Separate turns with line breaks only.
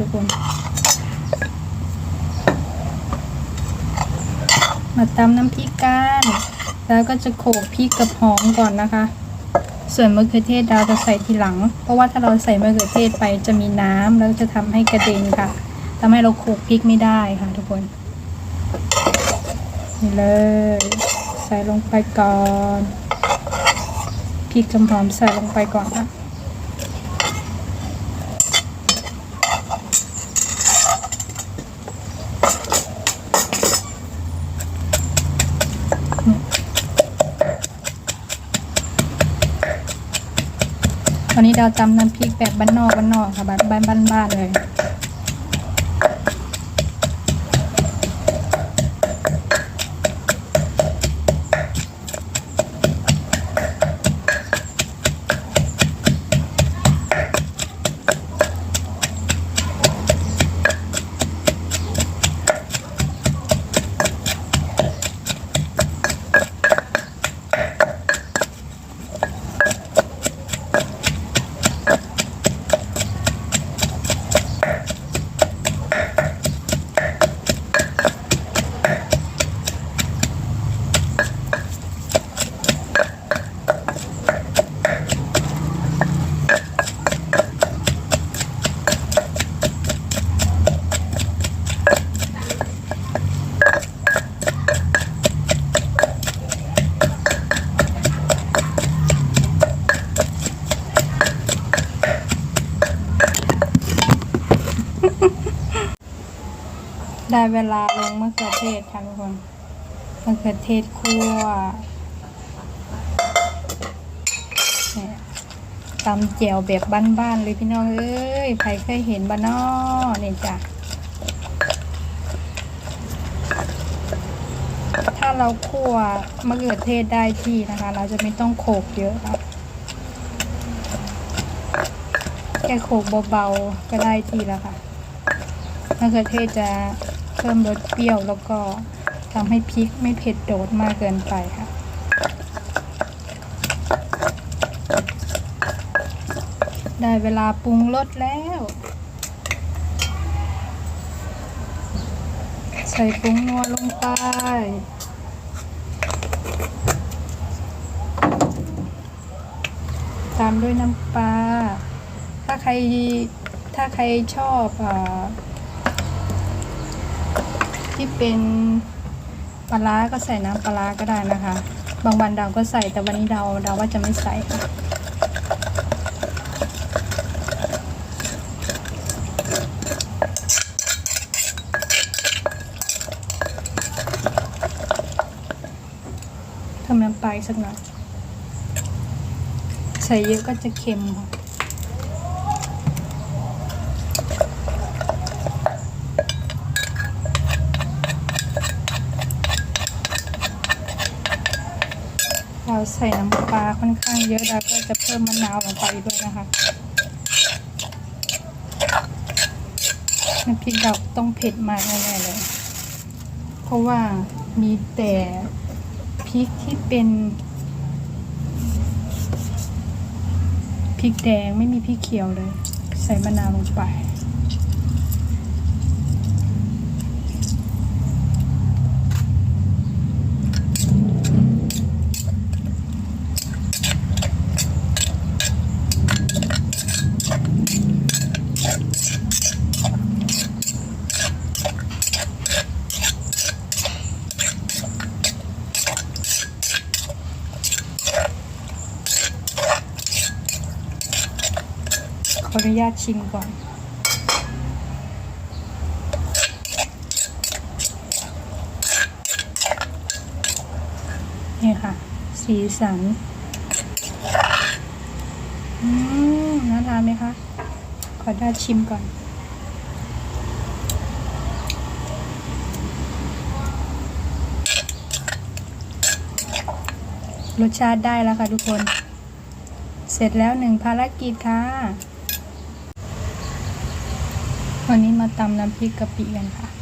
ทุกคน มาตำน้ำพริกกัน แล้วก็จะโขลกพริกกับหอมก่อนนะคะ ส่วนมะเขือเทศเราจะใส่ทีหลัง เพราะว่าถ้าเราใส่มะเขือเทศไปจะมีน้ำแล้วจะทำให้กระเด็นค่ะทำให้เราโขลกพริกไม่ได้ค่ะทุกคน นี่เลย ใส่ลงไปก่อน พริกกับหอมใส่ลงไปก่อนนะ วันนี้ดาวจำน้ำพริกแบบบ้านนอกบ้านนอกค่ะบ้านบ้านบ้านเลย ได้เวลาลงมะเขือเทศค่ะทุกคนมะเขือเทศคั่วตำแจ่วแบบบ้านๆเลยพี่น้องเอ้ยใครเคยเห็นบ้านนอเนี่ยจ้ะถ้าเราคั่วมะเขือเทศได้ที่นะคะ เราจะไม่ต้องโขลกเยอะค่ะแค่โขลกเบาๆก็ได้ที่แล้วค่ะ มะเขือเทศจะเพิ่มรสเปรี้ยวแล้วก็ทำให้พริกไม่เผ็ดโดดมากเกินไปค่ะได้เวลาปรุงรสแล้ว ใส่ผงนัวลงไป ตามด้วยน้ำปลาถ้าใครถ้าใครชอบอ ที่เป็นปลาร้าก็ใส่น้ำปลาร้าก็ได้นะคะ บางวันเราก็ใส่แต่วันนี้เราเราวว่าจะไม่ใส่ค่ะทำน้ำปลาสักหน่อยใส่เยอะก็จะเค็มค่ะ เราใส่น้ำปลาค่อนข้างเยอะเราก็จะเพิ่มมะนาวลงไปด้วยนะคะน้ำพริกเราต้องเผ็ดมากแน่ๆเลย เพราะว่ามีแต่พริกที่เป็นพริกแดงไม่มีพริกเขียวเลย ใส่มะนาวลงไป อนุญาตชิมก่อน นี่ค่ะ สีสัน อืมน่าทานไหมคะ ขออนุญาตชิมก่อนรสชาติได้แล้วค่ะทุกคน เสร็จแล้วหนึ่งภารกิจค่ะ วันนี้มาตำน้ำพริกกะปิกันค่ะ